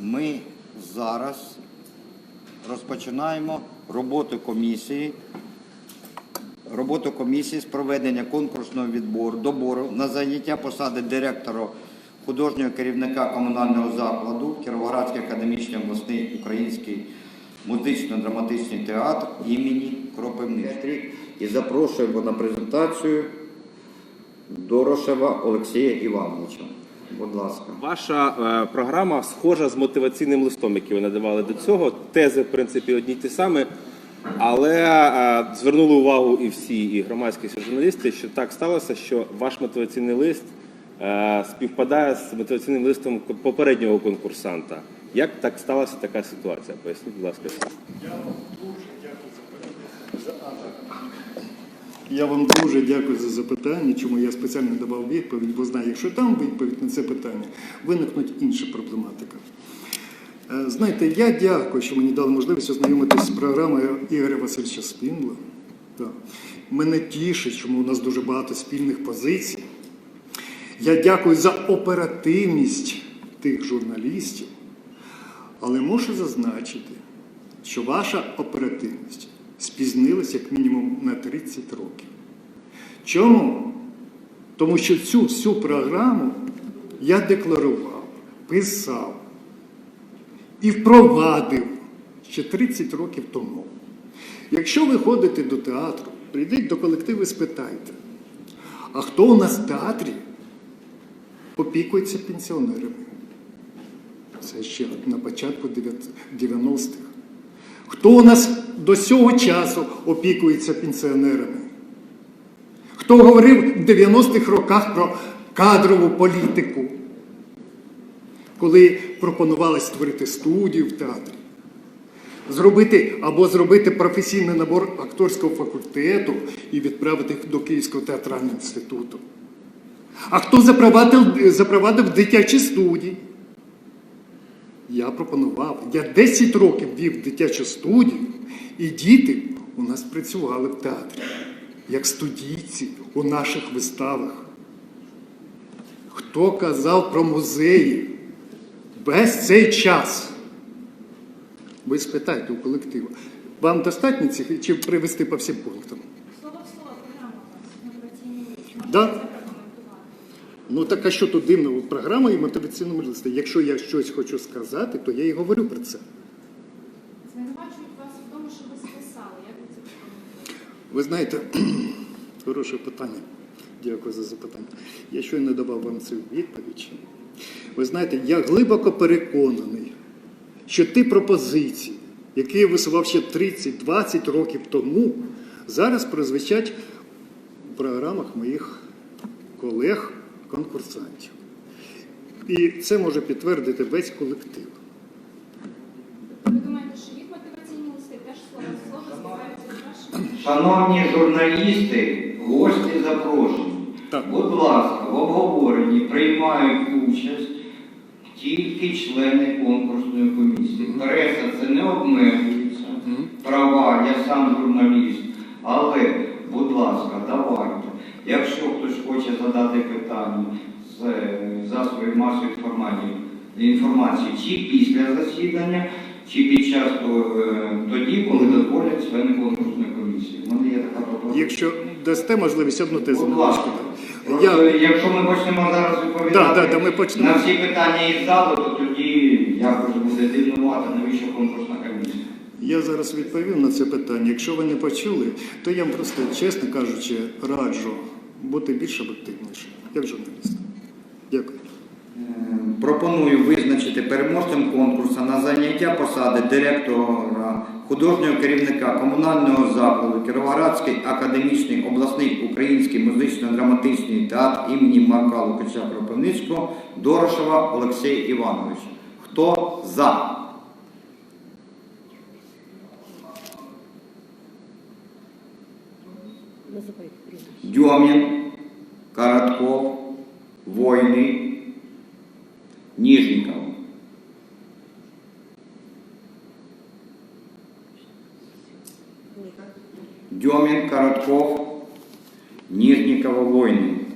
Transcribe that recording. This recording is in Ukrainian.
Ми зараз розпочинаємо роботу комісії. Роботу комісії з проведення конкурсного відбору, добору на заняття посади директора художнього керівника комунального закладу Кіровоградський академічний обласний український музично-драматичний театр імені Кропивницького. І запрошуємо на презентацію Дорошева Олексія Івановича. Будь ласка. Ваша е, програма схожа з мотиваційним листом, який ви надавали до цього. Тези, в принципі, одні ті самі. Але е, звернули увагу і всі, і громадські і журналісти, що так сталося, що ваш мотиваційний лист е, співпадає з мотиваційним листом попереднього конкурсанта. Як так сталася така ситуація? Поясніть, будь ласка. Я вам дуже дякую за запитання, чому я спеціально давав відповідь, бо знаю, якщо там відповідь на це питання, виникнуть інша проблематика. Е, Знаєте, я дякую, що мені дали можливість ознайомитися з програмою Ігоря Васильовича Спіндла. Мене тішить, що у нас дуже багато спільних позицій. Я дякую за оперативність тих журналістів, але мушу зазначити, що ваша оперативність спізнилась як мінімум на 30 років. Чому? Тому що цю всю програму я декларував, писав і впровадив ще 30 років тому. Якщо ви ходите до театру, прийдіть до колективу і спитайте, а хто у нас в театрі опікується пенсіонерами? Це ще на початку 90-х. Хто у нас до цього часу опікується пенсіонерами? Хто говорив в 90-х роках про кадрову політику, коли пропонували створити студію в театрі? Зробити або зробити професійний набор акторського факультету і відправити їх до Київського театрального інституту. А хто запровадив, запровадив дитячі студії? Я пропонував. Я 10 років вів дитячу студію, і діти у нас працювали в театрі, як студійці у наших виставах. Хто казав про музеї весь цей час? Ви спитайте у колективу. Вам достатньо цих чи привести по всім пунктам? Слово в слово, програма. Да. Ну так а що тут дивного? Програма і мотиваційному листі. Якщо я щось хочу сказати, то я і говорю про це. Звинувачують вас в тому, що ви списали. Як ви це? Ви знаєте, хороше питання. Дякую за запитання. Я щойно давав вам цю відповідь. Ви знаєте, я глибоко переконаний, що ті пропозиції, які я висував ще 30-20 років тому, зараз прозвучать в програмах моїх колег-конкурсантів. І це може підтвердити весь колектив. Ви думаєте, що їх мотиваційні листи теж слово слово вашими? Шановні журналісти, гості запрошені. Так. Будь ласка, в обговоренні приймають участь тільки члени конкурсної комісії. Преса це не обмежується. Права, я сам журналіст. Але, будь ласка, давайте. Якщо хтось хоче задати питання з е, засобів масової інформації, інформації чи після засідання, чи під час е, тоді, коли дозволять члени конкурсної комісії. У мене є така пропозиція. Якщо дасте можливість одну тезу Будь ласка. Я, Якщо ми почнемо зараз відповідати Да, да, да, ми почнемо. на всі питання із залу, то тоді якось буде дивнувати, навіщо конкурсна комісія. Я зараз відповім на це питання. Якщо ви не почули, то я вам просто, чесно кажучи, раджу бути більш об'єктивнішим, як журналіст. Дякую. Пропоную визначити переможцем конкурсу на заняття посади директора художнього керівника комунального закладу Кіровоградський академічний обласний український музично-драматичний театр імені Марка Лукача Кропивницького Дорошева Олексія Івановича. Хто за? Семен, Коротков, Войны, Нижников. Демин, Коротков, Нижникова, Войны.